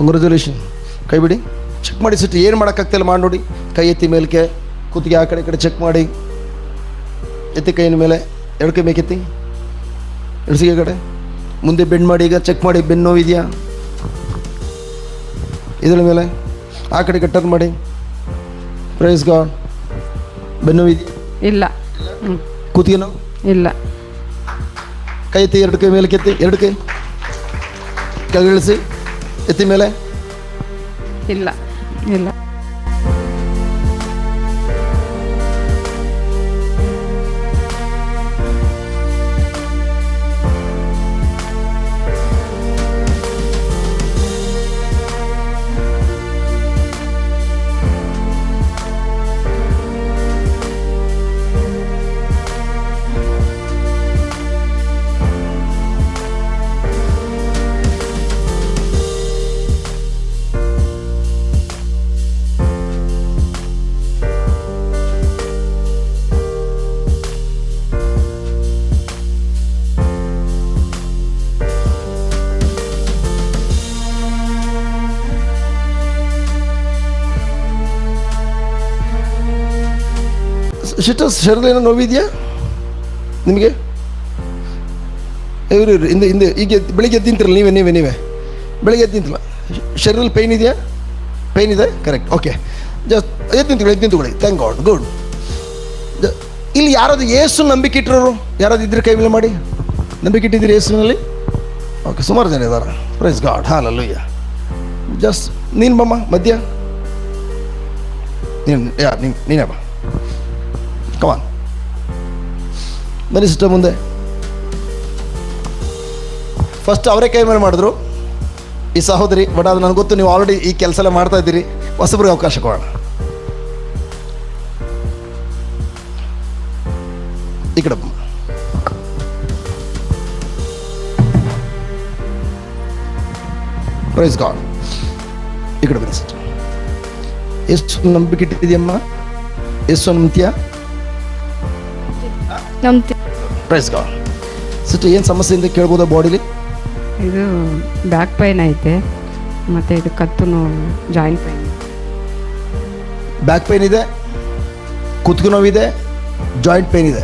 Congratulation ಕೈ ಬಿಡಿ. Check ಮಾಡಿ ಸಿಟ್ಟು. ಏನು ಮಾಡೋಕ್ಕಾಗ್ತಿಲ್ಲ ಮಾಡಿ ನೋಡಿ. ಕೈ ಎತ್ತಿ ಮೇಲಕ್ಕೆ ಕುತ್ತಿಗೆ ಆ ಕಡೆ ಈ ಕಡೆ ಚೆಕ್ ಮಾಡಿ. ಎತ್ತಿ ಕೈಯಿನ ಮೇಲೆ ಎರಡು ಕೈ ಮೇಕೆತ್ತಿ. ಎಡ್ಸಿಗೆ ಕಡೆ. ಮುಂದೆ ಬೆಂಡ್ ಮಾಡಿ ಈಗ ಚೆಕ್ ಮಾಡಿ. ಬೆನ್ನು ನೋವು ಇದೆಯಾ? ಇದರ ಮೇಲೆ. ಆ ಕಡೆ ಟರ್ನ್ ಮಾಡಿ. ಪ್ರೈಸ್ ಗಾಡ್ ಬೆನ್ನು ಇದೆಯಾ? ಇಲ್ಲ. ಕುತ್ತಿಗೆ ನೋವು? ಇಲ್ಲ. ಕೈ ಎತ್ತಿ ಎರಡು ಕೈ ಮೇಲೆ ಕೆತ್ತಿ ಎರಡು ಕೈ. ಕೆಳಗಿಳಿಸಿ ಎತ್ತಿ ಮೇಲೆ? ಇಲ್ಲ ಇಲ್ಲ. ಸಿಸ್ಟರ್ಸ್ ಶರೀರ ನೋವಿದೆಯಾ? ನಿಮಗೆ? ಇವರು, ಇವ್ರು, ಹಿಂದೆ ಹಿಂದೆ ಈಗ ಬೆಳಿಗ್ಗೆ ಎದ್ದು ನಿಂತಿರಲ್ಲ, ನೀವೇ ನೀವೇ ನೀವೇ. ಬೆಳಿಗ್ಗೆ ನಿಂತಿಲ್ಲ ಶರೀರಲ್ಲಿ ಪೈನ್ ಇದೆಯಾ? ಪೈನ್ ಇದೆ? ಕರೆಕ್ಟ್ ಓಕೆ ಜಸ್ಟ್ ಎದ್ದು ನಿಂತ್ಕೊಳ್ಳಿ ಎದ್ದು ನಿಂತ್ಕೊಳ್ಳಿ. ಥ್ಯಾಂಕ್ ಗಾಡ್ ಗುಡ್ ಇಲ್ಲಿ ಯಾರಾದ್ರು ಏಸು ನಂಬಿಕೆ ಇಟ್ಟಿರೋರು? ಯಾರಾದ್ರು ಇದ್ರೆ ಕೈ ಮೇಲೆ ಮಾಡಿ. ನಂಬಿಕೆ ಇಟ್ಟಿದ್ದೀರಿ ಏಸುನಲ್ಲಿ ಓಕೆ ಸುಮಾರು ಜನ ಇದ್ದಾರೆ. ಪ್ರೈಸ್ ಗಾಡ್ ಹಾಲಲ್ಲೂಯ್ಯ ಜಸ್ಟ್ ನೀನು ಬಮ್ಮ, ಮಧ್ಯ? ನೀನು, ಯಾ, ನೀನು, ನೀನೇ ಬಾ. ಕಮಾನ್ ಬನ್ನಿ ಸಿಸ್ಟರ್ ಮುಂದೆ. ಫಸ್ಟ್ ಅವರೇ ಕೈ ಮೇಲೆ ಮಾಡಿದ್ರು. ಈ ಸಹೋದರಿ ಬಟ್ ಅದು ನನಗೆ ಗೊತ್ತು, ನೀವು ಆಲ್ರೆಡಿ ಈ ಕೆಲಸ ಎಲ್ಲ ಮಾಡ್ತಾ ಇದ್ದೀರಿ. ಹೊಸಬ್ರಿಗೆ ಅವಕಾಶ ಕೊಡೋಣ. ಈ ಕಡೆ. ಪ್ರೈಸ್ ಗಾಡ್ ಈ ಕಡೆ ಬನ್ನಿ ಸಿಸ್ಟರ್ ಎಷ್ಟು ನಂಬಿಕೆ ಇಟ್ಟಿದೆಯಮ್ಮ ಎಷ್ಟು ನಂಬ್ತೀಯಾ ನಂಬ್ತಿ ಪ್ರೈಸ್ ಗಾಡ್ ಸಿಸ್ಟರ್ ಏನು ಸಮಸ್ಯೆ ಇದೆ ಕೇಳ್ಬೋದಾ ಬಾಡಿಲಿ ಇದು ಬ್ಯಾಕ್ ಪೈನ್ ಐತೆ ಮತ್ತು ಇದು ಕತ್ತು ನೋವು ಜಾಯಿಂಟ್ ಪೈನ್ ಬ್ಯಾಕ್ ಪೇನ್ ಇದೆ ಕುತ್ತಿಗೆ ನೋವಿದೆ ಜಾಯಿಂಟ್ ಪೇನ್ ಇದೆ.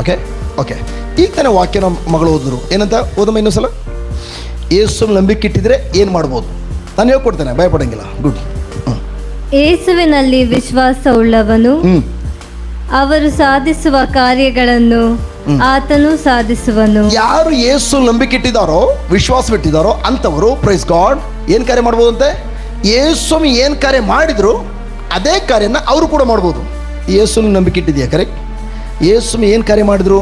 ಓಕೆ ಓಕೆ ಈಗ ತಾನೇ ವಾಕ್ಯ ನಮ್ಮ ಮಗಳು ಓದಿದ್ರು. ಏನಂತ ಓದಮ್ಮ ಇನ್ನೊಂದು ಸಲ ಏಸು ನಂಬಿಕೆ ಇಟ್ಟಿದ್ರೆ ಏನು ಮಾಡ್ಬೋದು? ನಾನು ಹೇಳ್ಕೊಡ್ತೇನೆ ಭಯಪಡಂಗಿಲ್ಲ. ಗುಡ್ ಏಸುವಿನಲ್ಲಿ ವಿಶ್ವಾಸ ಉಳ್ಳವನು ಹ್ಞೂ ಅವರು ಸಾಧಿಸುವ ಕಾರ್ಯಗಳನ್ನು ಆತನು ಸಾಧಿಸುವನು. ಯಾರು ಏಸು ನಂಬಿಕೆ ಇಟ್ಟಿದ್ದಾರೋ ವಿಶ್ವಾಸ ಬಿಟ್ಟಿದ್ದಾರೋ ಅಂತವರು ಪ್ರೈಸ್ ಗಾಡ್ ಏನು ಕಾರ್ಯ ಮಾಡ್ಬೋದಂತೆ? ಏಸ್ವಾಮಿ ಏನು ಕಾರ್ಯ ಮಾಡಿದ್ರು ಅದೇ ಕಾರ್ಯನ ಅವರು ಕೂಡ ಮಾಡ್ಬೋದು. ಯೇಸುನ ನಂಬಿಕೆ ಇಟ್ಟಿದೆಯಾ ಕರೆಕ್ಟ್ ಏಸ್ವಾಮಿ ಏನು ಕಾರ್ಯ ಮಾಡಿದ್ರು?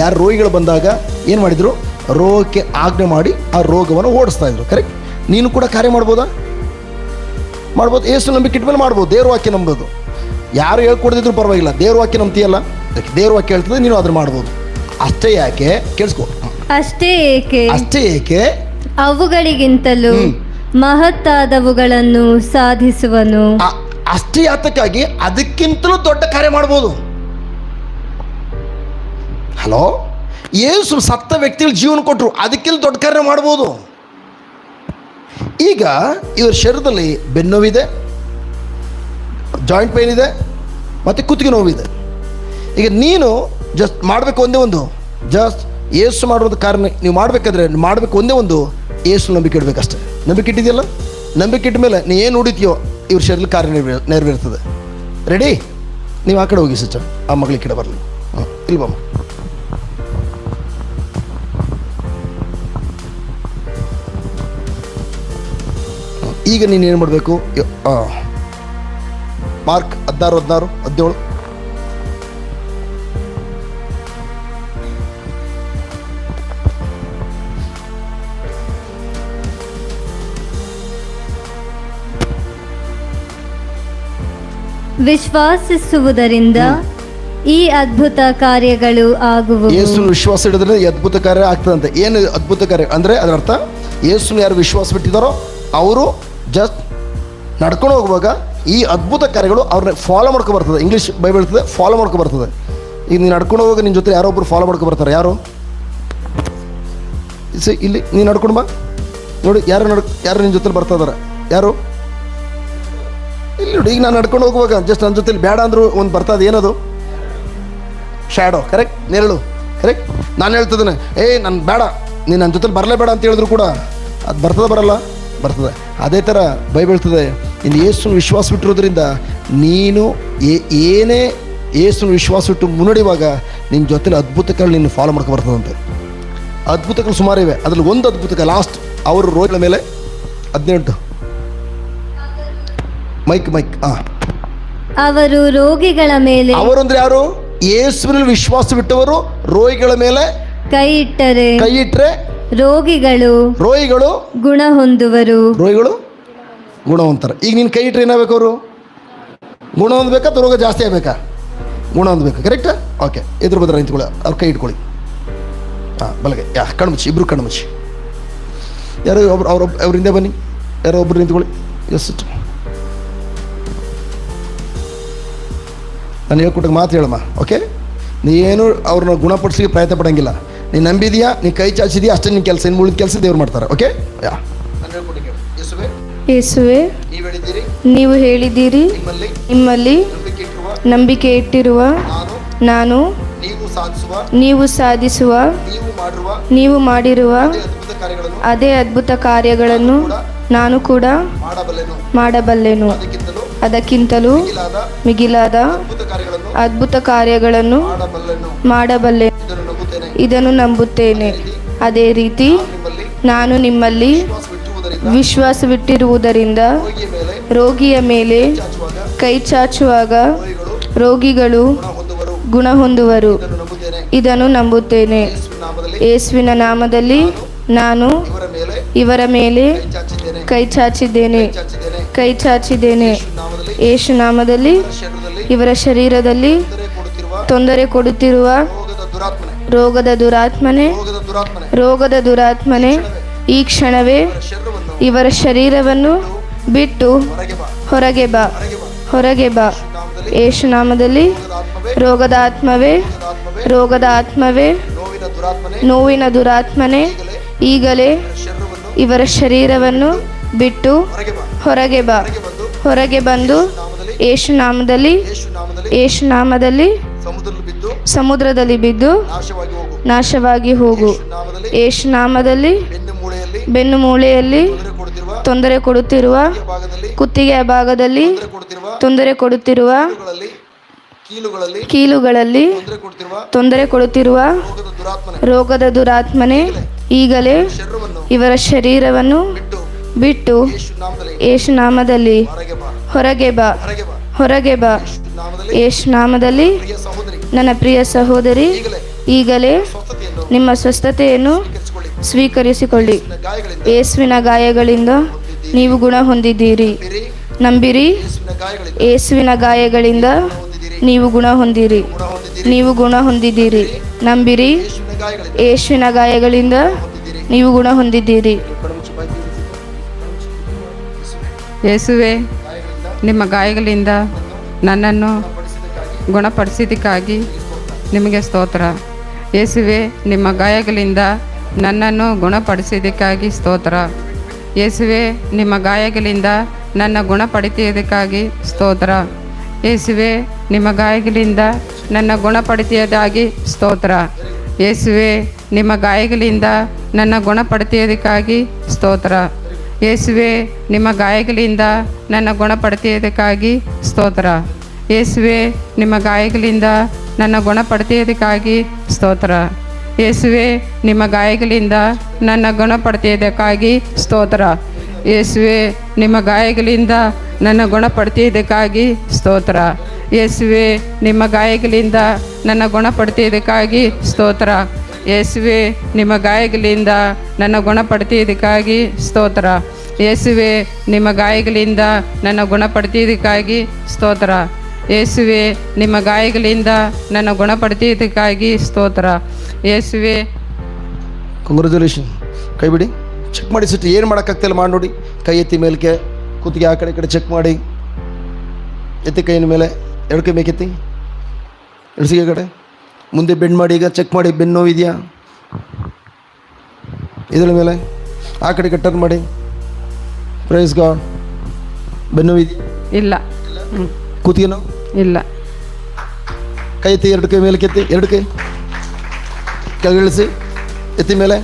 ಯಾರು ರೋಗಿಗಳು ಬಂದಾಗ ಏನು ಮಾಡಿದ್ರು? ರೋಗಕ್ಕೆ ಆಜ್ಞೆ ಮಾಡಿ ಆ ರೋಗವನ್ನು ಓಡಿಸ್ತಾ ಇದ್ರು ಕರೆಕ್ಟ್ ನೀನು ಕೂಡ ಕಾರ್ಯ ಮಾಡ್ಬೋದಾ? ಮಾಡ್ಬೋದು ಏಸು ನಂಬಿಕೆ ಇಟ್ಟ ಮೇಲೆ ಮಾಡ್ಬೋದು ದೇವ್ರ ವಾಕ್ಯ ನಂಬೋದು. ಯಾರು ಹೇಳ್ಕೊಡ್ದಿದ್ರು ಪರವಾಗಿಲ್ಲ. ದೇವ್ರ ವಾಕ್ಯ ನಂಬ್ತೀಯಲ್ಲ? ದೇವ್ರ ವಾಕ್ಯ ಹೇಳ್ತದೆ ನೀನು ಅದನ್ನ ಮಾಡ್ಬೋದು. ಅಷ್ಟೇ ಯಾಕೆ? ಕೇಳಿಸ್ಕೊ. ಅಷ್ಟೇ ಏಕೆ? ಅಷ್ಟೇ ಏಕೆ? ಅವುಗಳಿಗಿಂತಲೂ ಮಹತ್ತಾದವುಗಳನ್ನು ಸಾಧಿಸುವನು. ಅಷ್ಟೇ ಯಾತಕ್ಕಾಗಿ? ಅದಕ್ಕಿಂತಲೂ ದೊಡ್ಡ ಕಾರ್ಯ ಮಾಡ್ಬೋದು. ಹಲೋ? ಏಸು ಸತ್ತ ವ್ಯಕ್ತಿಗಳು ಜೀವನ ಕೊಟ್ಟರು ಅದಕ್ಕಿಂತ ದೊಡ್ಡ ಕಾರ್ಯ ಮಾಡ್ಬೋದು. ಈಗ ಇವ್ರ ಶರೀರದಲ್ಲಿ ಬೆನ್ನೋವಿದೆ ಜಾಯಿಂಟ್ ಪೇನ್ ಇದೆ, ಮತ್ತು ಕುತ್ತಿಗೆ ನೋವಿದೆ. ಈಗ ನೀನು ಜಸ್ಟ್ ಮಾಡಬೇಕು ಒಂದೇ ಒಂದು ಜಸ್ಟ್ ಏಸು ಮಾಡುವಂಥ ಕಾರಣ ನೀವು ಮಾಡಬೇಕಾದ್ರೆ ಮಾಡಬೇಕು ಒಂದೇ ಒಂದು, ಏಸು ನಂಬಿಕೆ ಇಡಬೇಕಷ್ಟೆ. ನಂಬಿಕೆ ಇಟ್ಟಿದೆಯಲ್ಲ? ನಂಬಿಕೆ ಇಟ್ಟ ಮೇಲೆ ನೀ ಏನು ಉಡಿತೀಯೋ ಇವ್ರ ಶರೀರ ಕಾರ್ಯ ನೆರವೇರ್ತದೆ. ರೆಡಿ ನೀವು ಆ ಕಡೆ ಹೋಗಿ ಸಿಸ್ಟರ್, ಆ ಮಗಳಿಗೆ ಕಡೆ ಬರಲಿ. ಹ್ಞೂ ಇಲ್ಲಿ ಬಮ್ಮ ಈಗ ನೀನು ಏನು ಮಾಡಬೇಕು? ಮಾರ್ಕ್ ಹದಿನಾರು ಹದಿನಾರು ಹದಿನೇಳು. ವಿಶ್ವಾಸಿಸುವುದರಿಂದ ಈ ಅದ್ಭುತ ಕಾರ್ಯಗಳು ಆಗುವ ಯೇಸು ವಿಶ್ವಾಸ ಹಿಡಿದ್ರೆ ಈ ಅದ್ಭುತ ಕಾರ್ಯ ಆಗ್ತದಂತೆ. ಏನು ಅದ್ಭುತ ಕಾರ್ಯ? ಅಂದ್ರೆ ಅದರ ಅರ್ಥ ಯೇಸುನ ಯಾರು ವಿಶ್ವಾಸ ಬಿಟ್ಟಿದ್ದಾರೋ ಅವರು ಜಸ್ಟ್ ನಡ್ಕೊಂಡು ಹೋಗುವಾಗ ಈ ಅದ್ಭುತ ಕಾರ್ಯಗಳು ಅವ್ರನ್ನ ಫಾಲೋ ಮಾಡ್ಕೊ ಬರ್ತದೆ. ಇಂಗ್ಲೀಷ್ ಬೈಬಲ್ ಇರ್ತದೆ ಫಾಲೋ ಮಾಡ್ಕೊ ಬರ್ತದೆ. ಈಗ ನೀನು ನಡ್ಕೊಂಡು ಹೋಗೋ ನಿನ್ನ ಜೊತೆ ಯಾರೋ ಒಬ್ರು ಫಾಲೋ ಮಾಡ್ಕೊ ಬರ್ತಾರೆ. ಯಾರು? ಸಿ ಇಲ್ಲಿ ನೀನು ನಡ್ಕೊಂಡು ಬಾ. ನೋಡಿ, ಯಾರು ನಡ್, ಯಾರು ನಿನ್ನ ಜೊತೆ ಬರ್ತಾ ಇದಾರೆ? ಯಾರು? ಇಲ್ಲಿ ನೋಡಿ, ಈಗ ನಾನು ನಡ್ಕೊಂಡು ಹೋಗುವಾಗ ಜಸ್ಟ್ ನನ್ನ ಜೊತೆಲಿ ಬೇಡ ಅಂದ್ರು ಒಂದು ಬರ್ತದೆ ಏನದು? ಶ್ಯಾಡೋ ಕರೆಕ್ಟ್ ನೆರಳು ಕರೆಕ್ಟ್ ನಾನು ಹೇಳ್ತಿದ್ದೇನೆ. ಏಯ್ ನಾನು ಬೇಡ. ನೀನು ನನ್ನ ಜೊತೆಲಿ ಬರಲೇ ಬೇಡ ಅಂತ ಹೇಳಿದ್ರು ಕೂಡ ಅದು ಬರ್ತದೆ ಬರಲ್ಲ? ಬರ್ತದೆ. ಅದೇ ಥರ ಬೈಬಳ್ತದೆ ಇನ್ನು ಏಸುನ ವಿಶ್ವಾಸ ಬಿಟ್ಟಿರೋದ್ರಿಂದ ನೀನು ಏ- ಏನೇ ಏಸುನ ವಿಶ್ವಾಸ ಬಿಟ್ಟು ಮುನ್ನಡೆಯುವಾಗ ನಿನ್ನ ಜೊತೆಲಿ ಅದ್ಭುತಗಳು ನಿನ್ನ ಫಾಲೋ ಮಾಡ್ಕೊ ಬರ್ತದಂತೆ ಅದ್ಭುತಗಳು ಸುಮಾರು ಇವೆ. ಅದ್ರಲ್ಲಿ ಒಂದು ಅದ್ಭುತಕ ಲಾಸ್ಟ್ ಅವರು ರೋಗಿಗಳ ಮೇಲೆ ಹದಿನೆಂಟು. ಮೈಕ್ ಮೈಕ್ ಆ. ಅವರು ರೋಗಿಗಳ ಮೇಲೆ ಅವರಂದ್ರೆ ಯಾರು? ಯೇಸುವಿನಲ್ಲಿ ವಿಶ್ವಾಸ ಬಿಟ್ಟವರು ರೋಗಿಗಳ ಮೇಲೆ ಕೈ ಇಟ್ಟರೆ ಕೈ ಇಟ್ಟರೆ ರೋಗಿಗಳು ರೋಗಿಗಳು ಗುಣ ಹೊಂದುವರು. ರೋಗಿಗಳು ಗುಣವಂತರ. ಈಗ ನೀನು ಕೈ ಇಟ್ಟರೆ ಏನಾಗಬೇಕು ಅವರು? ಗುಣ ಹೊಂದಬೇಕಾ ರೋಗ ಜಾಸ್ತಿ ಆಗಬೇಕಾ? ಗುಣ ಹೊಂದಬೇಕಾ ಕರೆಕ್ಟ್ ಓಕೆ ಎದುರು ಬದ್ರ ನಿಂತ್ಕೊಳ್ಳಿ. ಅವ್ರ ಕೈ ಇಟ್ಕೊಳ್ಳಿ. ಹಾಂ, ಬಲಗೆ. ಯಾ ಕಣ್ಮುಚ್ಚಿ ಇಬ್ರು ಕಣ್ಮುಚ್ಚಿ ಯಾರೋ ಒಬ್ರು ಅವ್ರ ಅವರಿಂದ ಬನ್ನಿ. ಯಾರೋ ಒಬ್ರು ನಿಂತ್ಕೊಳ್ಳಿ. ಎಸ್ ನಾನು ಹೇಳ್ಕೊಟ್ಟಾಗ ಮಾತು ಹೇಳಮ್ಮ. ಓಕೆ ನೀನು ಅವ್ರನ್ನ ಗುಣಪಡಿಸಿ ಪ್ರಯತ್ನ ಪಡೋಂಗಿಲ್ಲ. ನೀನು ನಂಬಿದೀಯಾ? ನೀ ಕೈ ಚಾಚಿದೀಯಾ? ಅಷ್ಟೇ ನಿನ್ನ ಕೆಲಸ ಇನ್ನು ಉಳಿದ ಕೆಲಸ ದೇವ್ರು ಮಾಡ್ತಾರೆ. Okay yeah. ನಾನು ಎಸ್ ಯೇಸುವೆ ಯೇಸುವೆ, ನೀವು ಹೇಳಿದ್ದೀರಿ, ನಿಮ್ಮಲ್ಲಿ ನಂಬಿಕೆ ಇಟ್ಟಿರುವ ನಾನು, ನೀವು ಸಾಧಿಸುವ, ನೀವು ಮಾಡಿರುವ ಅದೇ ಅದ್ಭುತ ಕಾರ್ಯಗಳನ್ನು ನಾನು ಕೂಡ ಮಾಡಬಲ್ಲೆನು. ಅದಕ್ಕಿಂತಲೂ ಮಿಗಿಲಾದ ಅದ್ಭುತ ಕಾರ್ಯಗಳನ್ನು ಮಾಡಬಲ್ಲೆ ಇದನ್ನು ನಂಬುತ್ತೇನೆ. ಅದೇ ರೀತಿ ನಾನು ನಿಮ್ಮಲ್ಲಿ ವಿಶ್ವಾಸವಿಟ್ಟಿರುವುದರಿಂದ ರೋಗಿಯ ಮೇಲೆ ಕೈ ಚಾಚುವಾಗ ರೋಗಿಗಳು ಗುಣ ಹೊಂದುವರು ಇದನ್ನು ನಂಬುತ್ತೇನೆ. ಯೇಸುವಿನ ನಾಮದಲ್ಲಿ ನಾನು ಇವರ ಮೇಲೆ ಕೈ ಚಾಚಿದ್ದೇನೆ. ಕೈ ಚಾಚಿದ್ದೇನೆ. ಯೇಸು ನಾಮದಲ್ಲಿ ಇವರ ಶರೀರದಲ್ಲಿ ತೊಂದರೆ ಕೊಡುತ್ತಿರುವ ರೋಗದ ದುರಾತ್ಮನೆ. ರೋಗದ ದುರಾತ್ಮನೆ. ಈ ಕ್ಷಣವೇ ಇವರ ಶರೀರವನ್ನು ಬಿಟ್ಟು ಹೊರಗೆ ಬಾ ಹೊರಗೆ ಬಾ. ಯೇಸು ನಾಮದಲ್ಲಿ ರೋಗದ ಆತ್ಮವೇ ರೋಗದ ಆತ್ಮವೇ, ನೋವಿನ ದುರಾತ್ಮನೆ, ಈಗಲೇ ಇವರ ಶರೀರವನ್ನು ಬಿಟ್ಟು ಹೊರಗೆ ಬಾ, ಹೊರಗೆ ಬಂದು ಯೇಸು ನಾಮದಲ್ಲಿ ಯೇಸು ನಾಮದಲ್ಲಿ ಸಮುದ್ರದಲ್ಲಿ ಬಿದ್ದು ನಾಶವಾಗಿ ಹೋಗು. ಯೇಸು ನಾಮದಲ್ಲಿ ಬೆನ್ನು ಮೂಳೆಯಲ್ಲಿ ತೊಂದರೆ ಕೊಡುತ್ತಿರುವ ಭಾಗದಲ್ಲಿ ಕುತ್ತಿಗೆಯ ಭಾಗದಲ್ಲಿ ತೊಂದರೆ ಕೊಡುತ್ತಿರುವ ಕೀಲುಗಳಲ್ಲಿ ತೊಂದರೆ ಕೊಡುತ್ತಿರುವ ರೋಗದ ದುರಾತ್ಮನೆ. ಈಗಲೇ ಇವರ ಶರೀರವನ್ನು ಬಿಟ್ಟು ಯೇಶು ಯೇಸು ನಾಮದಲ್ಲಿ ಹೊರಗೆ ಬಾ. ಹೊರಗೆ ಬಾ. ಯೇಸು ನಾಮದಲ್ಲಿ ನನ್ನ ಪ್ರಿಯ ಸಹೋದರಿ. ಈಗಲೇ ನಿಮ್ಮ ಸ್ವಸ್ಥತೆಯನ್ನು ಸ್ವೀಕರಿಸಿಕೊಳ್ಳಿ. ಏಸುವಿನ ಗಾಯಗಳಿಂದ ನೀವು ಗುಣ ಹೊಂದಿದ್ದೀರಿ. ನಂಬಿರಿ. ಯೇಸುವಿನ ಗಾಯಗಳಿಂದ ನೀವು ಗುಣ ಹೊಂದಿರಿ. ನೀವು ಗುಣ ಹೊಂದಿದ್ದೀರಿ. ನಂಬಿರಿ. ಯೇಸುವಿನ ಗಾಯಗಳಿಂದ ನೀವು ಗುಣ ಹೊಂದಿದ್ದೀರಿ. ಯೇಸುವೆ, ನಿಮ್ಮ ಗಾಯಗಳಿಂದ ನನ್ನನ್ನು ಗುಣಪಡಿಸಿದ್ದಕ್ಕಾಗಿ ನಿಮಗೆ ಸ್ತೋತ್ರ. ಯೇಸುವೆ, ನಿಮ್ಮ ಗಾಯಗಳಿಂದ ನನ್ನನ್ನು ಗುಣಪಡಿಸಿದ್ದಕ್ಕಾಗಿ ಸ್ತೋತ್ರ. ಯೇಸುವೆ, ನಿಮ್ಮ ಗಾಯಗಳಿಂದ ನನ್ನ ಗುಣಪಡಿತಿಯದಕ್ಕಾಗಿ ಸ್ತೋತ್ರ. ಯೇಸುವೆ, ನಿಮ್ಮ ಗಾಯಗಳಿಂದ ನನ್ನ ಗುಣಪಡಿತಿಯದಾಗಿ ಸ್ತೋತ್ರ. ಯೇಸುವೆ, ನಿಮ್ಮ ಗಾಯಗಳಿಂದ ನನ್ನ ಗುಣಪಡಿತಿಯದಕ್ಕಾಗಿ ಸ್ತೋತ್ರ. ಯೇಸುವೆ, ನಿಮ್ಮ ಗಾಯಗಳಿಂದ ನನ್ನ ಗುಣಪಡಿತಿಯದಕ್ಕಾಗಿ ಸ್ತೋತ್ರ. ಯೇಸುವೆ, ನಿಮ್ಮ ಗಾಯಗಳಿಂದ ನನ್ನ ಗುಣಪಡಿಸಿದ್ದಕ್ಕಾಗಿ ಸ್ತೋತ್ರ. ಯೇಸುವೆ, ನಿಮ್ಮ ಗಾಯಗಳಿಂದ ನನ್ನ ಗುಣಪಡಿಸಿದ್ದಕ್ಕಾಗಿ ಸ್ತೋತ್ರ. ಯೇಸುವೆ, ನಿಮ್ಮ ಗಾಯಗಳಿಂದ ನನ್ನ ಗುಣಪಡಿಸಿದ್ದಕ್ಕಾಗಿ ಸ್ತೋತ್ರ. ಯೇಸುವೆ, ನಿಮ್ಮ ಗಾಯಗಳಿಂದ ನನ್ನ ಗುಣಪಡಿಸಿದ್ದಕ್ಕಾಗಿ ಸ್ತೋತ್ರ. ಯೇಸುವೆ, ನಿಮ್ಮ ಗಾಯಗಳಿಂದ ನನ್ನ ಗುಣಪಡಿಸಿದ್ದಕ್ಕಾಗಿ ಸ್ತೋತ್ರ. ಯೇಸುವೆ, ನಿಮ್ಮ ಗಾಯಗಳಿಂದ ನನ್ನ ಗುಣಪಡಿಸಿದ್ದಕ್ಕಾಗಿ ಸ್ತೋತ್ರ. ಯೇಸುವೆ ನಿಮ್ಮ ಗಾಯಗಳಿಂದ ನನ್ನ ಗುಣಪಡಿಸಿದ್ದಕ್ಕಾಗಿ ಸ್ತೋತ್ರ. ಯೇಸುವೆ. ಕಂಗ್ರ್ಯಾಚುಲೇಷನ್ ಕೈ ಬಿಡಿ ಚೆಕ್ ಮಾಡಿ ಸಿಟ್ಟು ಏನು ಮಾಡೋಕ್ಕಾಗ್ತಿಲ್ಲ ಮಾಡಿ ನೋಡಿ ಕೈ ಎತ್ತಿ ಮೇಲಕ್ಕೆ ಕೂತಿಗೆ ಆ ಕಡೆ ಈ ಕಡೆ ಚೆಕ್ ಮಾಡಿ. ಎತ್ತಿ ಕೈಯಿನ ಮೇಲೆ ಎರಡು ಕೈ ಮೇಕೆತ್ತಿ ಎಡ್ಸಿಗೆ ಕಡೆ. ಮುಂದೆ ಬೆಂಡ್ ಮಾಡಿ ಈಗ ಚೆಕ್ ಮಾಡಿ ಬೆನ್ನು ನೋವು ಇದೆಯಾ? ಇದರ ಮೇಲೆ ಆ ಕಡೆ ಟರ್ನ್ ಮಾಡಿ. ಪ್ರೈಸ್ ಗಾಡ್ ಬೆನ್ನು ಇದೆಯಾ? ಇಲ್ಲ. ಹ್ಞೂ ಕೂತಿಗೆ ಇಲ್ಲ. ಕೈ ಎತ್ತಿ ಎರಡು ಕೈ ಮೇಲೆ ಕೆತ್ತಿ ಎರಡು ಕೈ? ಕೆಳಗಿಳಿಸಿ ಎತ್ತಿ ಮೇಲೆ?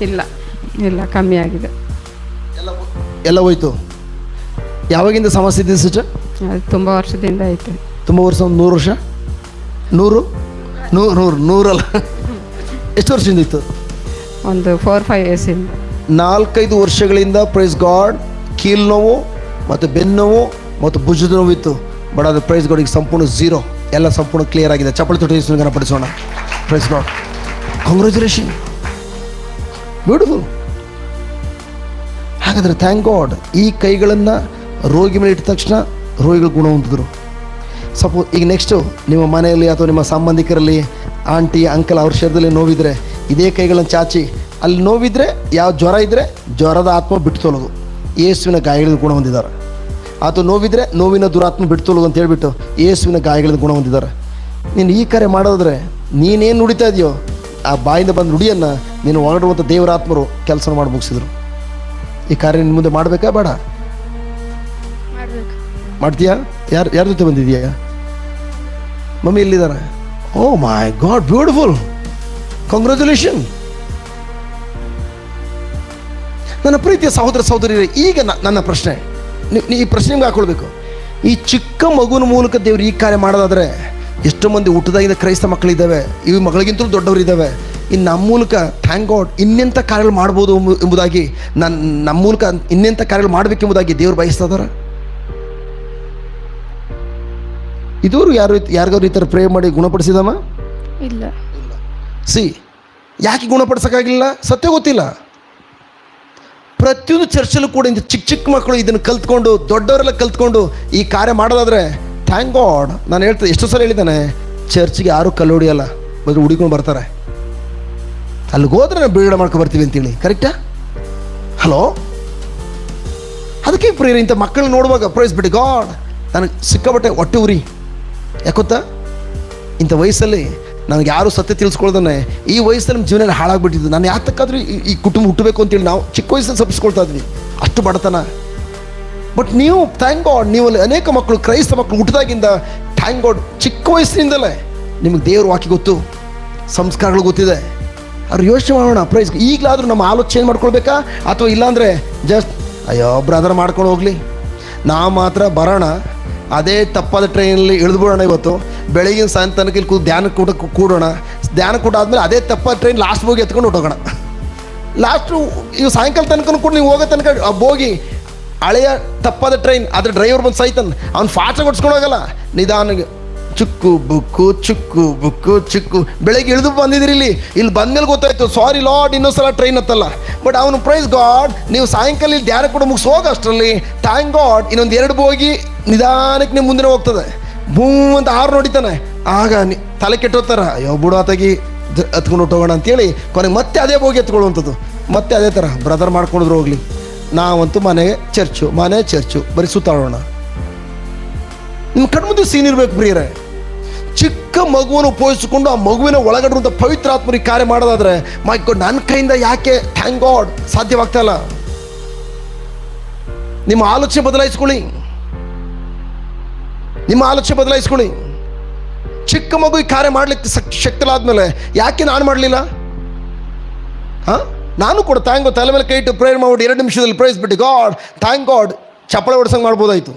ಇಲ್ಲ. ಇಲ್ಲ ಕಮ್ಮಿ ಆಗಿದೆ. ಎಲ್ಲ ಹೋಯ್ತು? ಯಾವಾಗಿಂದ ಸಮಸ್ಯೆ ಇದೆ ಸಿಸ್ಟರ್? ಅದು ತುಂಬ ವರ್ಷದಿಂದ ಆಯಿತು. ತುಂಬ ವರ್ಷ ಒಂದು ನೂರು ವರ್ಷ? ನೂರು? ನೂರು ನೂರು ನೂರಲ್ಲ? ಎಷ್ಟು ವರ್ಷದಿಂದ ಇತ್ತು? ಒಂದು ಫೋರ್ ಫೈವ್ ಇಯರ್ಸಿಂದ ನಾಲ್ಕೈದು ವರ್ಷಗಳಿಂದ ಪ್ರೈಸ್ ಗಾಡ್ ಕೀಲ್ ನೋವು ಮತ್ತು ಬೆನ್ನು ನೋವು ಮತ್ತು ಭುಜದ ನೋವಿತ್ತು, ಬಟ್ ಅದು ಪ್ರೈಸ್ ಗಾಡಿಗೆ ಸಂಪೂರ್ಣ ಝೀರೋ ಎಲ್ಲ ಸಂಪೂರ್ಣ ಕ್ಲಿಯರ್ ಆಗಿದೆ. ಚಪ್ಪಳಿ ತೊಟ್ಟಿ ಗಣಪಡಿಸೋಣ ಪ್ರೈಸ್ ಗೋಡ್ ಕಂಗ್ರ್ಯಾಚುಲೇಷನ್ ಬ್ಯೂಟಿಫುಲ್ ಹಾಗಾದರೆ ಥ್ಯಾಂಕ್ ಗಾಡ್ ಈ ಕೈಗಳನ್ನು ರೋಗಿ ಮೇಲೆ ಇಟ್ಟ ತಕ್ಷಣ ರೋಗಿಗಳು ಗುಣ ಹೊಂದಿದ್ರು. ಸಪೋಸ್ ಈಗ ನೆಕ್ಸ್ಟು ನಿಮ್ಮ ಮನೆಯಲ್ಲಿ ಅಥವಾ ನಿಮ್ಮ ಸಂಬಂಧಿಕರಲ್ಲಿ ಆಂಟಿ ಅಂಕಲ್ ಅವ್ರ ಶರೀರದಲ್ಲಿ ನೋವಿದ್ರೆ, ಇದೇ ಕೈಗಳನ್ನು ಚಾಚಿ, ಅಲ್ಲಿ ನೋವಿದ್ರೆ, ಯಾವ ಜ್ವರ ಇದ್ದರೆ ಜ್ವರದ ಆತ್ಮ ಬಿಟ್ಟು ತೊಲೋದು ಯೇಸುವಿನ ಗಾಯಗಳಿಗೆ ಗುಣ ಹೊಂದಿದ್ದಾರೆ. ಅಥವಾ ನೋವಿದ್ರೆ ನೋವಿನ ದುರಾತ್ಮ ಬಿಟ್ಟು ತೊಲಗು ಅಂತ ಹೇಳ್ಬಿಟ್ಟು ಯೇಸುವಿನ ಗಾಯಗಳಿಂದ ಗುಣ ಹೊಂದಿದ್ದಾರೆ. ನೀನು ಈ ಕರೆ ಮಾಡೋದ್ರೆ ನೀನೇನು ನುಡಿತಾ ಇದೆಯೋ ಆ ಬಾಯಿಂದ ಬಂದ ನುಡಿಯನ್ನು ನೀನು ಹೊರಡುವಂಥ ದೇವರಾತ್ಮರು ಕೆಲಸ ಮಾಡಿ ಮುಗಿಸಿದ್ರು. ಈ ಕಾರ್ಯ ನಿನ್ನ ಮುಂದೆ ಮಾಡಬೇಕಾ ಬೇಡ? ಮಾಡ್ತೀಯಾ? ಯಾರು ಯಾರ ಜೊತೆ ಬಂದಿದೀಯಾ ಮಮ್ಮಿ ಎಲ್ಲಿದ್ದಾರೆ? Oh my god beautiful congratulation ನನ್ನ ಪ್ರೀತಿಯ ಸಹೋದರ ಸಹೋದರಿಯರೇ ಈಗ ನನ್ನ ಪ್ರಶ್ನೆ. ನೀ- ಈ ಪ್ರಶ್ನೆ ನಿಮ್ಗೆ ಹಾಕೊಳ್ಬೇಕು. ಈ ಚಿಕ್ಕ ಮಗುವಿನ ಮೂಲಕ ದೇವ್ರು ಈ ಕಾರ್ಯ ಮಾಡೋದಾದ್ರೆ ಎಷ್ಟೋ ಮಂದಿ ಹುಟ್ಟದಾಗಿಂದ ಕ್ರೈಸ್ತ ಮಕ್ಕಳಿದ್ದಾವೆ ಇವು ಮಗಳಿಗಿಂತಲೂ ದೊಡ್ಡವರಿದ್ದಾವೆ. ಇನ್ನು ನಮ್ಮ ಮೂಲಕ ಥ್ಯಾಂಕ್ ಗಾಡ್ ಇನ್ನೆಂಥ ಕಾರ್ಯಗಳು ಮಾಡ್ಬೋದು ಎಂಬುದಾಗಿ ನನ್ನ ನಮ್ಮ ಮೂಲಕ ಇನ್ನೆಂಥ ಕಾರ್ಯಗಳು ಮಾಡಬೇಕೆಂಬುದಾಗಿ ದೇವ್ರು ಬಯಸ್ತಾ ಇದೂರು? ಯಾರು ಯಾರಿಗಾದ್ರು ಈ ಥರ ಪ್ರೇ ಮಾಡಿ ಗುಣಪಡಿಸಿದಮ್ಮ ಇಲ್ಲ. ಸಿ ಯಾಕೆ ಗುಣಪಡಿಸೋಕ್ಕಾಗಿಲ್ಲ? ಸತ್ಯ ಗೊತ್ತಿಲ್ಲ. ಪ್ರತಿಯೊಂದು ಚರ್ಚಲ್ಲೂ ಕೂಡ ಇಂದು ಚಿಕ್ಕ ಚಿಕ್ಕ ಮಕ್ಕಳು ಇದನ್ನು ಕಲ್ತ್ಕೊಂಡು, ದೊಡ್ಡವರೆಲ್ಲ ಕಲ್ತ್ಕೊಂಡು ಈ ಕಾರ್ಯ ಮಾಡೋದಾದರೆ ಥ್ಯಾಂಕ್ ಗಾಡ್ ನಾನು ಹೇಳ್ತೀನಿ, ಎಷ್ಟೋ ಸಲ ಹೇಳಿದ್ದಾನೆ, ಚರ್ಚ್ಗೆ ಯಾರೂ ಕಲ್ಲು ಹೊಡಿಯಲ್ಲ ಬದಲು ಹುಡುಕೊಂಡು ಬರ್ತಾರೆ. ಅಲ್ಲಿಗೆ ಹೋದ್ರೆ ನಾವು ಬಿಡುಗಡೆ ಮಾಡ್ಕೊ ಬರ್ತೀವಿ ಅಂತೇಳಿ ಕರೆಕ್ಟಾ ಹಲೋ ಅದಕ್ಕೆ ಪ್ರೇರಿ ಇಂಥ ಮಕ್ಕಳನ್ನ ನೋಡುವಾಗ ಪ್ರೈಸ್ ಬಿಡಿ ಗಾಡ್ ನನಗೆ ಸಿಕ್ಕಾಬಟ್ಟೆ ಒಟ್ಟು ಉರಿ. ಯಾಕೊತ್ತಾ ಇಂಥ ವಯಸ್ಸಲ್ಲಿ ನನಗೆ ಯಾರು ಸತ್ಯ ತಿಳಿಸ್ಕೊಳ್ದಾನೆ? ಈ ವಯಸ್ಸು ನಮ್ಮ ಜೀವನ ಹಾಳಾಗ್ಬಿಟ್ಟಿದ್ದು. ನಾನು ಯಾತಕ್ಕಾದ್ರೂ ಈ- ಕುಟುಂಬ ಹುಟ್ಟಬೇಕು ಅಂತೇಳಿ ನಾವು ಚಿಕ್ಕ ವಯಸ್ಸಲ್ಲಿ ಸಪ್ಪಿಸ್ಕೊಳ್ತಾ ಇದ್ವಿ. ಅಷ್ಟು ಬಡತನ. ಬಟ್ ನೀವು ಥ್ಯಾಂಕ್ ಗಾಡ್ ನೀವು ಅನೇಕ ಮಕ್ಕಳು, ಕ್ರೈಸ್ತ ಮಕ್ಕಳು ಹುಟ್ಟಿದಾಗಿಂದ ಥ್ಯಾಂಕ್ ಗಾಡ್ ಚಿಕ್ಕ ವಯಸ್ಸಿನಿಂದಲೇ ನಿಮಗೆ ದೇವ್ರ ವಾಕಿ ಗೊತ್ತು. ಸಂಸ್ಕಾರಗಳು ಗೊತ್ತಿದೆ. ಅವ್ರು ಯೋಚನೆ ಮಾಡೋಣ ಪ್ರೈಸ್ ಈಗಲಾದರೂ ನಮ್ಮ ಆಲೋಚನೆ ಮಾಡ್ಕೊಳ್ಬೇಕಾ? ಅಥವಾ ಇಲ್ಲಾಂದರೆ ಜಸ್ಟ್ ಅಯ್ಯೋ ಬ್ರದರ್ ಮಾಡ್ಕೊಂಡು ಹೋಗಲಿ. ನಾವು ಮಾತ್ರ ಬರೋಣ. ಅದೇ ತಪ್ಪಾದ ಟ್ರೈನಲ್ಲಿ ಇಳಿದ್ಬಿಡೋಣ ಇವತ್ತು. ಬೆಳಗಿನ ಸಾಯಂತನಕ್ಕೆ ತನಕ ಇಲ್ಲಿ ಕೂತು ಧ್ಯಾನ ಕೂಡ ಕೂಡೋಣ. ಧ್ಯಾನ ಕೂಡ ಆದಮೇಲೆ ಅದೇ ತಪ್ಪ ಟ್ರೈನ್ ಲಾಸ್ಟ್ ಹೋಗಿ ಎತ್ಕೊಂಡು ಹೊಟ್ಟೋಗೋಣ ಲಾಸ್ಟು ಇವು ಸಾಯಂಕಾಲ ತನಕ ಕೂಡ ನೀವು ಹೋಗೋ ತನಕ ಬೋಗಿ ಹಳೆಯ ತಪ್ಪಾದ ಟ್ರೈನ್ ಅದ್ರ ಡ್ರೈವರ್ ಬಂದು ಸಾಯ್ತಾನೆ ಅವ್ನು ಫಾಸ್ಟ್ ಕೊಡ್ಸ್ಕೊಂಡು ಹೋಗಲ್ಲ. ನಿಧಾನಗೆ ಚುಕ್ಕು ಬುಕ್ಕು ಚುಕ್ಕು ಬುಕ್ಕು, ಚುಕ್ಕು. ಬೆಳಗ್ಗೆ ಇಳಿದು ಬಂದಿದ್ದೀರಿ ಇಲ್ಲಿ. ಇಲ್ಲಿ ಬಂದ್ಮೇಲೆ ಗೊತ್ತಾಯ್ತು ಸಾರಿ ಲಾಡ್ ಇನ್ನೊಂದ್ಸಲ ಟ್ರೈನ್ ಹತ್ತಲ್ಲ. ಬಟ್ ಅವನು ಪ್ರೈಸ್ ಗಾಡ್ ನೀವು ಸಾಯಂಕಾಲ ಇಲ್ಲಿ ಧ್ಯಾನ ಕೂಡ ಮುಗಿಸ್ ಹೋಗ ಅಷ್ಟರಲ್ಲಿ ಥ್ಯಾಂಕ್ ಗಾಡ್ ಇನ್ನೊಂದು ಎರಡು ಹೋಗಿ ನಿಧಾನಕ್ಕೆ ನೀವು ಮುಂದೆ ಹೋಗ್ತದೆ. ಭೂ ಅಂತ ಆರು ನೋಡಿತಾನೆ ಆಗ ತಲೆ ಕೆಟ್ಟೋಗ್ತಾರ ಅಯ್ಯೋ, ಬಿಡು ಆತಾಗಿ ಹತ್ಕೊಂಡು ಹೊಟ್ಟೋಗೋಣ ಅಂತೇಳಿ ಕೊನೆಗೆ ಮತ್ತೆ ಅದೇ ಹೋಗಿ ಎತ್ಕೊಳ್ಳುವಂಥದ್ದು. ಮತ್ತೆ ಅದೇ ಥರ, ಬ್ರದರ್ ಮಾಡ್ಕೊಂಡಿದ್ರು ಹೋಗ್ಲಿ. ನಾವಂತೂ ಮನೆಗೆ ಚರ್ಚು, ಮನೆ ಚರ್ಚು, ಬರೀ ಸುತ್ತಾಡೋಣ. ನಿಮ್ಮ ಕಣ್ಮುಂದೆ ಸೀನ್ ಇರಬೇಕು ಪ್ರಿಯರೇ. ಚಿಕ್ಕ ಮಗುವನ್ನು ಉಪಯೋಗಿಸಿಕೊಂಡು ಆ ಮಗುವಿನ ಒಳಗಡೆ ಪವಿತ್ರಾತ್ಮರಿಗೆ ಕಾರ್ಯ ಮಾಡೋದಾದ್ರೆ ಮೈಕ್ ನನ್ನ ಕೈಯಿಂದ ಯಾಕೆ ಥ್ಯಾಂಕ್ ಗಾಡ್ ಸಾಧ್ಯವಾಗ್ತಾ ಇಲ್ಲ? ನಿಮ್ಮ ಆಲೋಚನೆ ಬದಲಾಯಿಸ್ಕೊಳ್ಳಿ. ನಿಮ್ಮ ಆಲೋಚನೆ ಬದಲಾಯಿಸ್ಕೊಳ್ಳಿ ಚಿಕ್ಕ ಮಗು ಈ ಕಾರ್ಯ ಮಾಡಲಿಕ್ಕೆ ಸಕ್ ಶಕ್ತಲಾದ್ಮೇಲೆ ಯಾಕೆ ನಾನು ಮಾಡಲಿಲ್ಲ? ಹಾಂ? ನಾನು ಕೂಡ ಥ್ಯಾಂಕ್ ತಲೆ ಮೇಲೆ ಕೈ ಇಟ್ಟು ಪ್ರೇಯರ್ ಮಾಡ್ಬಿಟ್ಟು ಎರಡು ನಿಮಿಷದಲ್ಲಿ ಪ್ರೈಸ್ ಬಿಟ್ಟು ಗಾಡ್ ಥ್ಯಾಂಕ್ ಗಾಡ್ ಚಪ್ಪಳೆ ಹೊಡ್ಸಂಗೆ ಮಾಡ್ಬೋದಾಯಿತು.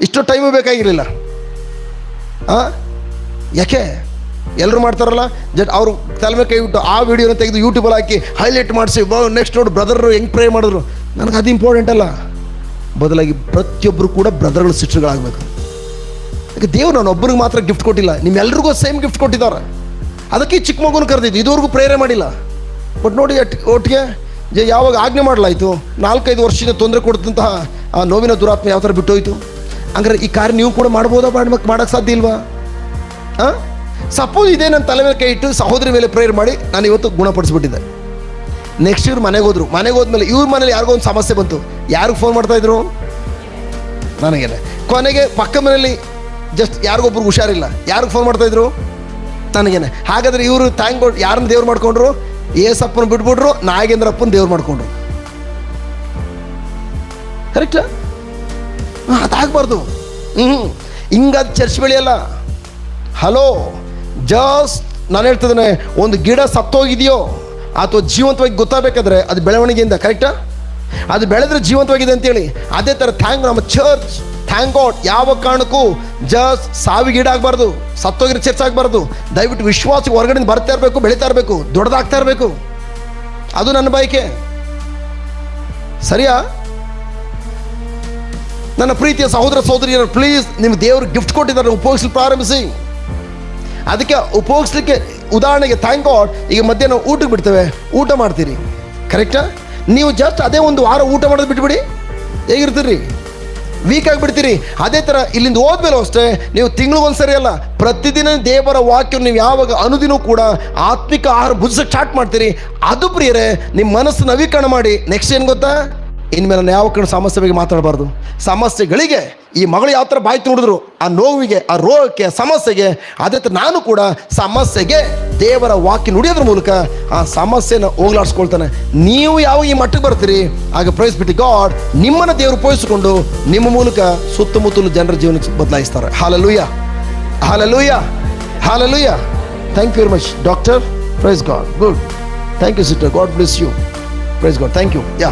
ಇಷ್ಟು ಟೈಮು ಬೇಕಾಗಿರಲಿಲ್ಲ. ಹಾಂ? ಯಾಕೆ? ಎಲ್ಲರೂ ಮಾಡ್ತಾರಲ್ಲ? ಜಟ್ ಅವರು ತಲೆ ಮೇಲೆ ಕೈ ಬಿಟ್ಟು ಆ ವಿಡಿಯೋನ ತೆಗೆದು ಯೂಟ್ಯೂಬಲ್ಲಿ ಹಾಕಿ ಹೈಲೈಟ್ ಮಾಡಿಸಿ ನೆಕ್ಸ್ಟ್ ನೋಡು ಬ್ರದರ್ ಹೆಂಗೆ ಪ್ರೇ ಮಾಡಿದ್ರು? ನನಗೆ ಅದು ಇಂಪಾರ್ಟೆಂಟ್ ಅಲ್ಲ. ಬದಲಾಗಿ ಪ್ರತಿಯೊಬ್ಬರು ಕೂಡ ಬ್ರದರ್ಗಳು ಸಿಸ್ಟರ್ಗಳಾಗಬೇಕು ದೇವ್ರು ನಾನು ಒಬ್ಬರಿಗೆ ಮಾತ್ರ ಗಿಫ್ಟ್ ಕೊಟ್ಟಿಲ್ಲ. ನಿಮ್ಮೆಲ್ರಿಗೂ ಸೇಮ್ ಗಿಫ್ಟ್ ಕೊಟ್ಟಿದ್ದಾರೆ. ಅದಕ್ಕೆ ಚಿಕ್ಕ ಮಗುನ ಕರೆದಿದ್ದು. ಇದುವರೆಗೂ ಪ್ರೇರಣೆ ಮಾಡಿಲ್ಲ. ಬಟ್ ನೋಡಿ ಅಟ್ ಒಟ್ಟಿಗೆ ಜ, ಯಾವಾಗ ಆಜ್ಞೆ ಮಾಡಲಾಯಿತು, ನಾಲ್ಕೈದು ವರ್ಷದಿಂದ ತೊಂದರೆ ಕೊಡ್ತಂತಹ ಆ ನೋವಿನ ದುರಾತ್ಮ ಯಾವ ಥರ ಬಿಟ್ಟೋಯ್ತು? ಹಂಗಾರೆ ಈ ಕಾರ್ಯ ನೀವು ಕೂಡ ಮಾಡ್ಬೋದಾ? ಮಾಡ್ಬೇಕು ಮಾಡೋಕ್ಕೆ ಸಾಧ್ಯ ಇಲ್ವಾ? ಹಾಂ ಸಪೋಸ್ ಇದೇ ನನ್ನ ತಲೆ ಮೇಲೆ ಕೈ ಇಟ್ಟು ಸಹೋದರಿ ಮೇಲೆ ಪ್ರೇಯರ್ ಮಾಡಿ ನಾನು ಇವತ್ತು ಗುಣಪಡಿಸ್ಬಿಟ್ಟಿದ್ದೆ. ನೆಕ್ಸ್ಟ್ ಇವ್ರು ಮನೆಗೆ ಹೋದ್ರು. ಮನೆಗೆ ಹೋದ್ಮೇಲೆ ಇವ್ರ ಮನೇಲಿ ಯಾರಿಗೋ ಒಂದು ಸಮಸ್ಯೆ ಬಂತು. ಯಾರಿಗೆ ಫೋನ್ ಮಾಡ್ತಾಯಿದ್ರು ನನಗೆ ಕೊನೆಗೆ ಪಕ್ಕ ಮನೆಯಲ್ಲಿ ಜಸ್ಟ್ ಯಾರಿಗೊಬ್ರಿಗೆ ಹುಷಾರಿಲ್ಲ. ಯಾರಿಗೆ ಫೋನ್ ಮಾಡ್ತಾಯಿದ್ರು ನನಗೇನೆ ಹಾಗಾದ್ರೆ ಇವರು ಥ್ಯಾಂಕ್ ಗಾಡ್ ಯಾರನ್ನ ದೇವ್ರು ಮಾಡ್ಕೊಂಡ್ರು? ಏಸಪ್ಪನ ಬಿಟ್ಬಿಟ್ರು, ನಾಗೇಂದ್ರಪ್ಪನ ದೇವ್ರು ಮಾಡ್ಕೊಂಡ್ರು. ಕರೆಕ್ಟಾ ಅದಾಗಬಾರ್ದು ಹ್ಞೂ ಹಿಂಗದು ಚರ್ಚ್ ಬೆಳೆಯಲ್ಲ. ಹಲೋ ಜಸ್ಟ್ ನಾನು ಹೇಳ್ತಿದ್ದೇನೆ, ಒಂದು ಗಿಡ ಸತ್ತೋಗಿದೆಯೋ, ಅಥವಾ ಜೀವಂತವಾಗಿ ಗೊತ್ತಾಗಬೇಕಾದ್ರೆ ಅದು ಬೆಳವಣಿಗೆಯಿಂದ ಕರೆಕ್ಟಾ ಅದು ಬೆಳೆದ್ರೆ ಜೀವಂತವಾಗಿದೆ ಅಂತೇಳಿ. ಅದೇ ಥರ ಥ್ಯಾಂಕ್ ನಮ್ಮ ಚರ್ಚ್ ಥ್ಯಾಂಕ್ ಗಾಡ್ ಯಾವ ಕಾರಣಕ್ಕೂ ಜಸ್ಟ್ ಸಾವಿಗೀಡಾಗಬಾರ್ದು ಸತ್ತೋಗಿರೋ ಚರ್ಚ್ ಆಗಬಾರ್ದು ದಯವಿಟ್ಟು ವಿಶ್ವಾಸಕ್ಕೆ ಹೊರಗಡೆ ಬರ್ತಾ ಇರಬೇಕು, ಬೆಳೀತಾ ಇರಬೇಕು, ದೊಡ್ಡದಾಗ್ತಾ ಇರಬೇಕು. ಅದು ನನ್ನ ಬಯಕೆ. ಸರಿಯಾ? ನನ್ನ ಪ್ರೀತಿಯ ಸಹೋದರ ಸಹೋದರಿಯರು ಪ್ಲೀಸ್ ನಿಮ್ಗೆ ದೇವರು ಗಿಫ್ಟ್ ಕೊಟ್ಟಿದ್ದಾರೆ, ಉಪಯೋಗಿಸಲು ಪ್ರಾರಂಭಿಸಿ. ಅದಕ್ಕೆ ಉಪಯೋಗಿಸ್ಲಿಕ್ಕೆ ಉದಾಹರಣೆಗೆ ಥ್ಯಾಂಕ್ ಗಾಡ್ ಈಗ ಮಧ್ಯಾಹ್ನ ಊಟಕ್ಕೆ ಬಿಡ್ತೇವೆ, ಊಟ ಮಾಡ್ತೀರಿ. ಕರೆಕ್ಟಾ ನೀವು ಜಸ್ಟ್ ಅದೇ ಒಂದು ವಾರ ಊಟ ಮಾಡೋದು ಬಿಟ್ಬಿಡಿ, ಹೇಗಿರ್ತೀರಿ? ವೀಕ್ ಆಗಿಬಿಡ್ತೀರಿ. ಅದೇ ಥರ ಇಲ್ಲಿಂದ ಹೋದ್ಮೇಲೆ ಅಷ್ಟೇ, ನೀವು ತಿಂಗಳಿಗೊಂದು ಸರಿ ಅಲ್ಲ, ಪ್ರತಿದಿನ ದೇವರ ವಾಕ್ಯ ನೀವು ಯಾವಾಗ ಅನುದಿನೂ ಕೂಡ ಆತ್ಮಿಕ ಆಹಾರ ಭುಜಿಸಕ್ಕೆ ಸ್ಟಾರ್ಟ್ ಮಾಡ್ತೀರಿ. ಅದು ಪ್ರಿಯರೇ ನಿಮ್ಮ ಮನಸ್ಸು ನವೀಕರಣ ಮಾಡಿ. ನೆಕ್ಸ್ಟ್ ಏನು ಗೊತ್ತಾ? ಇನ್ಮೇಲೆ ಯಾವ ಕಡೆ ಸಮಸ್ಯೆ ಬಗ್ಗೆ ಮಾತಾಡಬಾರ್ದು. ಸಮಸ್ಯೆಗಳಿಗೆ ಈ ಮಗಳು ಯಾವ ಥರ ಬಾಯಿ ನೋಡಿದ್ರು ಆ ನೋವಿಗೆ, ಆ ರೋಗಕ್ಕೆ ಸಮಸ್ಯೆಗೆ, ಅದೇ ಥರ ನಾನು ಕೂಡ ಸಮಸ್ಯೆಗೆ ದೇವರ ವಾಕ್ಯ ನುಡಿಯೋದ್ರ ಮೂಲಕ ಆ ಸಮಸ್ಯೆನ ಹೋಗ್ಲಾಡ್ಸ್ಕೊಳ್ತಾನೆ. ನೀವು ಯಾವ ಈ ಮಟ್ಟಕ್ಕೆ ಬರ್ತೀರಿ? ಆಗ ಪ್ರೈಸ್ ಬಿಟ್ಟು ಗಾಡ್ ನಿಮ್ಮನ್ನು ದೇವರು ಉಪಯೋಗಿಸಿಕೊಂಡು ನಿಮ್ಮ ಮೂಲಕ ಸುತ್ತಮುತ್ತಲು ಜನರ ಜೀವನ ಬದಲಾಯಿಸ್ತಾರೆ. Hallelujah hallelujah hallelujah thank you very much doctor praise God good thank you sister God bless you praise God thank you yeah